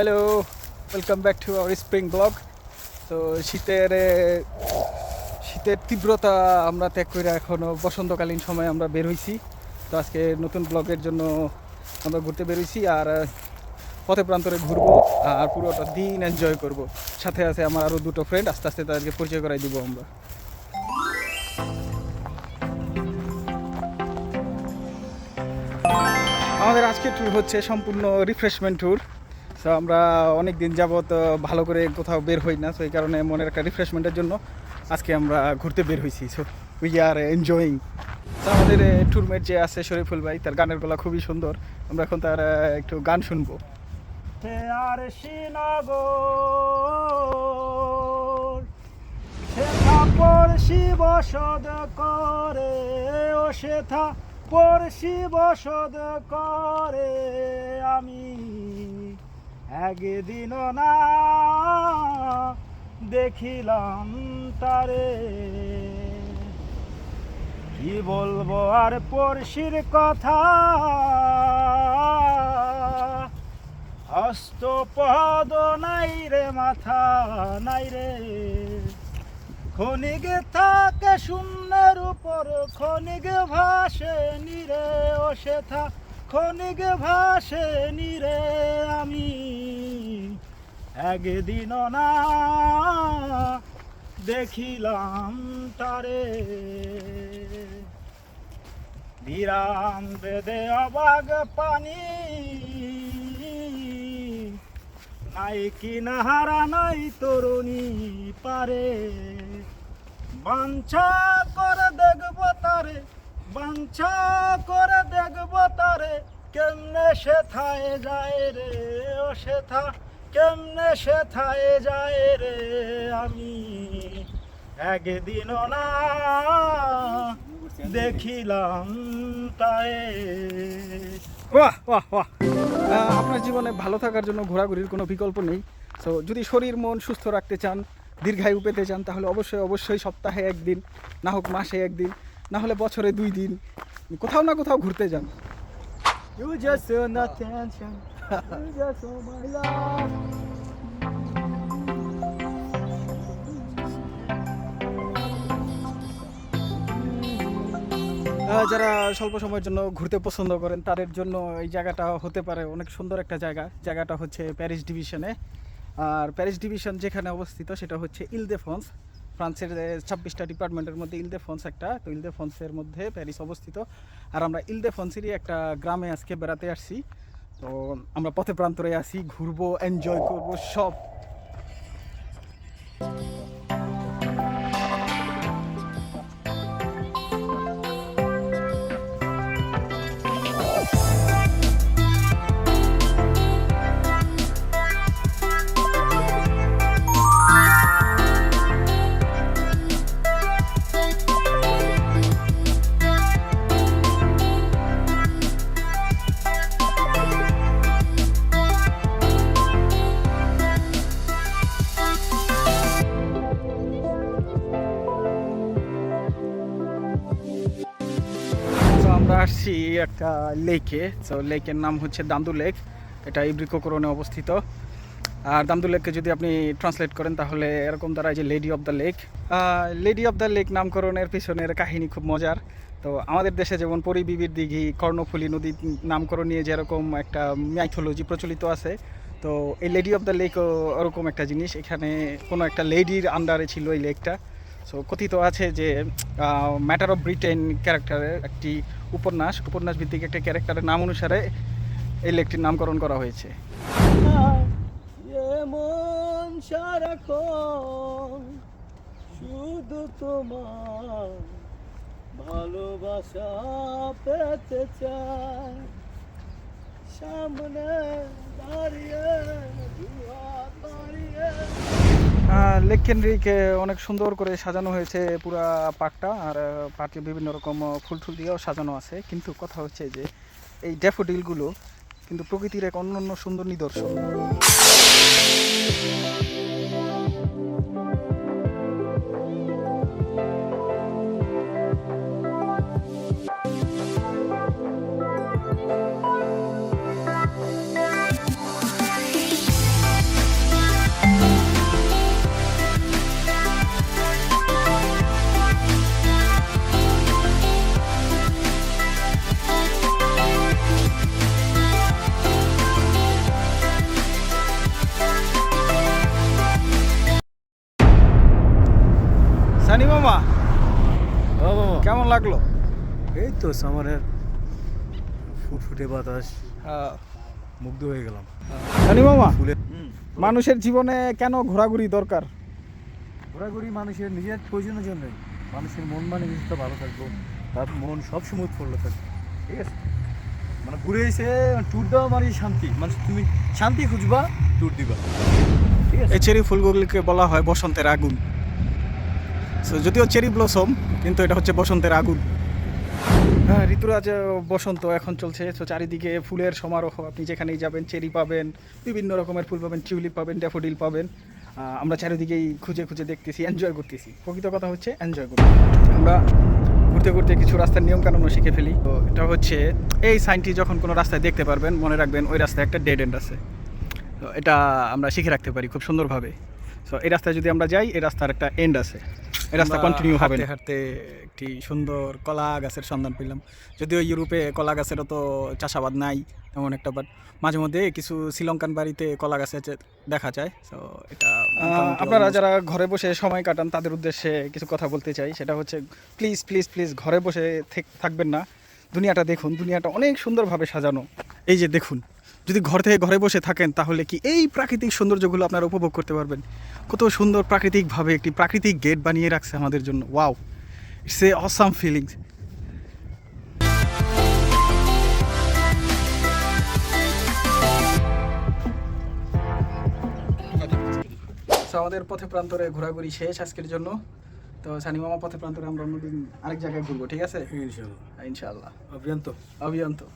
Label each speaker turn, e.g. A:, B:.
A: Hello welcome back to our spring blog তো শীতের শীতের তীব্রতা আমরা ত্যাগ করে এখনও বসন্তকালীন সময় আমরা বের হইছি। তো আজকে নতুন ব্লগের জন্য আমরা ঘুরতে বেরোইছি আর পথে প্রান্তরে ঘুরবো আর পুরোটা দিন এনজয় করব। সাথে আছে আমার আরও দুটো ফ্রেন্ড আস্তে আস্তে তাদেরকে পরিচয় করাই দিব আমরা। আমাদের আজকের ট্যুর হচ্ছে সম্পূর্ণ রিফ্রেশমেন্ট ট্যুর সো আমরা অনেক দিন যাবত ভালো করে কোথাও বের হই না সো এই কারণে মনের একটা রিফ্রেশমেন্টের জন্য আজকে আমরা ঘুরতে বের হয়েছি সো উই আর এনজয়িং তো আমাদের ট্যুরমেট যে আছে শরীফুল ভাই, তার গানের গলা খুবই সুন্দর। আমরা এখন তার একটু গান শুনব।
B: আর পড়শি করে, ও সেথা পড়শি বসদ করে, আমি একদিন না দেখিলাম তারে। কি বলব আর পড়শির কথা? হস্তপদ নাই রে, মাথা নাই রে। খনিগে থাকে শূন্যের উপর খনিগে ভাসে নিরে ও সেথা খনিগে ভাসে নিরে আমি। একদিন না দেখিলাম তারে। বিরাম বেদে অবাগ পানি। নাই কি নাহারা, নাই তরুণী পারে। বাঞ্ছা করে দেখব তারে। বাঞ্ছা করে দেখব তারে। কেমনে সেথায় যায় রে ও সেথা কেমনে সেথায় যায় রে আমি? একদিন না দেখিলাম তাই
A: বাহ বাহ বাহ। আপনার জীবনে ভালো থাকার জন্য ঘোরাঘুরির কোনো বিকল্প নেই। সো যদি শরীর, মন সুস্থ রাখতে চান, দীর্ঘায়ু পেতে চান, তাহলে অবশ্যই অবশ্যই সপ্তাহে একদিন, না হোক মাসে একদিন। না হলে বছরে দুই দিন। কোথাও না কোথাও ঘুরতে যান।
B: You just want attention. You just want my love.
A: যারা স্বল্প সময়ের জন্য ঘুরতে পছন্দ করেন তাদের জন্য এই জায়গাটা হতে পারে অনেক সুন্দর একটা জায়গা। জায়গাটা হচ্ছে প্যারিস ডিভিশনে আর প্যারিস ডিভিশন যেখানে অবস্থিত সেটা হচ্ছে ইলদেফন্স ফ্রান্সের ছাব্বিশটা ডিপার্টমেন্টের মধ্যে ইলদে ইলদেফন্স একটা, তো ইলদেফন্সের মধ্যে প্যারিস অবস্থিত। আর আমরা ইলদে ইলদেফন্সেরই একটা গ্রামে আজকে বেড়াতে আসছি। তো আমরা পথে প্রান্তরে আসি ঘুরবো এনজয় করব, সব আমরা আসছি একটা লেকে তো লেকের নাম হচ্ছে দান্দু লেক এটা ইব্রিকোকরণে অবস্থিত। আর দান্দু লেককে যদি আপনি ট্রান্সলেট করেন, তাহলে এরকম দ্বারা যে lady of the lake lady of the lake নামকরণের পিছনের কাহিনী খুব মজার। তো, আমাদের দেশে যেমন পরিবিবির দিঘি, কর্ণফুলী নদীর নামকরণ নিয়ে যেরকম একটা মাইথোলজি প্রচলিত আছে, তো এই লেডি অফ দ্য লেকও ওরকম একটা জিনিস। এখানে কোনো একটা লেডির আন্ডারে ছিল এই লেকটা সো কথিত আছে যে ম্যাটার অফ ব্রিটেন ক্যারেক্টারের একটি উপন্যাস উপন্যাস ভিত্তিক একটা ক্যারেক্টারের নাম অনুসারে এই লেকটির নামকরণ করা হয়েছে।
B: শুধু তোমার ভালোবাসা পেতে চাই। সামনে দাঁড়িয়ে, দুহাত বাড়িয়ে
A: লেক কেন্দ্রিক অনেক সুন্দর করে সাজানো হয়েছে পুরা পার্কটা, আর পার্কে বিভিন্ন রকম ফুল ফুল দিয়েও সাজানো আছে। কিন্তু কথা হচ্ছে যে, এই ড্যাফোডিলগুলো কিন্তু প্রকৃতির এক অন্য সুন্দর নিদর্শন। লাগল?
C: এই তো সামারের ফুটফুটে বাতাস।
A: হ্যাঁ।
C: মুগ্ধ হয়ে গেলাম।
A: জানি মামা মানুষের জীবনে কেন ঘোরাঘুরি দরকার?
C: ঘোরাঘুরি মানুষের নিজের প্রয়োজনের জন্যই। মানুষের মন মানে জিনিসটা ভালো থাকব। তার মন সবসময় উৎফুল্ল থাকবে। ঠিক আছে? মানে ঘুরে এসে ট্যুর দেওয়া মানে শান্তি। মানে তুমি শান্তি খুঁজবা ট্যুর দিবা। ঠিক আছে?
A: এই চেরি ফুলগুলিকে বলা হয় বসন্তের আগুন। So, যদিও চেরি ব্লসম কিন্তু এটা হচ্ছে বসন্তের আগুন। হ্যাঁ ঋতুরাজ বসন্ত এখন চলছে। তো চারিদিকে ফুলের সমারোহ। আপনি যেখানেই যাবেন চেরি পাবেন বিভিন্ন রকমের ফুল পাবেন টিউলিপ পাবেন ড্যাফোডিল পাবেন। আমরা চারিদিকেই খুঁজে খুঁজে দেখতেছি এনজয় করতেছি। প্রকৃত কথা হচ্ছে এনজয় করতে আমরা ঘুরতে ঘুরতে কিছু রাস্তার নিয়ম কানুনও শিখে ফেলি। তো এটা হচ্ছে এই সাইনটি যখন কোনো রাস্তায় দেখতে পারবেন মনে রাখবেন ওই রাস্তায় একটা ডেড এন্ড আছে। তো এটা আমরা শিখে রাখতে পারি খুব সুন্দরভাবে। সো এই রাস্তায় যদি আমরা যাই এই রাস্তার একটা এন্ড আছে। রাস্তা কন্টিনিউ হবে
C: হাঁটতে
A: হাঁটতে একটি সুন্দর কলা গাছের সন্ধান পেলাম। যদিও ইউরোপে কলা গাছের তো চাষাবাদ নাই তেমন একটা বাট মাঝে মধ্যে কিছু শ্রীলঙ্কান বাড়িতে কলা গাছ দেখা যায়। তো এটা আপনারা যারা ঘরে বসে সময় কাটান তাদের উদ্দেশ্যে কিছু কথা বলতে চাই। সেটা হচ্ছে প্লিজ প্লিজ প্লিজ ঘরে বসে থেক- থাকবেন না। দুনিয়াটা দেখুন দুনিয়াটা অনেক সুন্দরভাবে সাজানো। এই যে দেখুন। যদি ঘর থেকে ঘরে বসে থাকেন তাহলে কি এই প্রাকৃতিক সৌন্দর্যগুলো আপনারা উপভোগ করতে পারবেন? কত সুন্দর প্রাকৃতিকভাবে একটি প্রাকৃতিক গেট বানিয়ে রাখছে আমাদের জন্য। Wow! It's a awesome feelings আমাদের পথে প্রান্তরে ঘোরাঘুরি শেষ আজকের জন্য। তো সানি মামা পথে প্রান্তরে আমরা অন্যদিন আরেক জায়গায় ঘুরবো ঠিক আছে?
C: ইনশাল্লাহ
A: ইনশাআল্লাহ।
C: অভিয়ন্ত। তো
A: অভিযান তো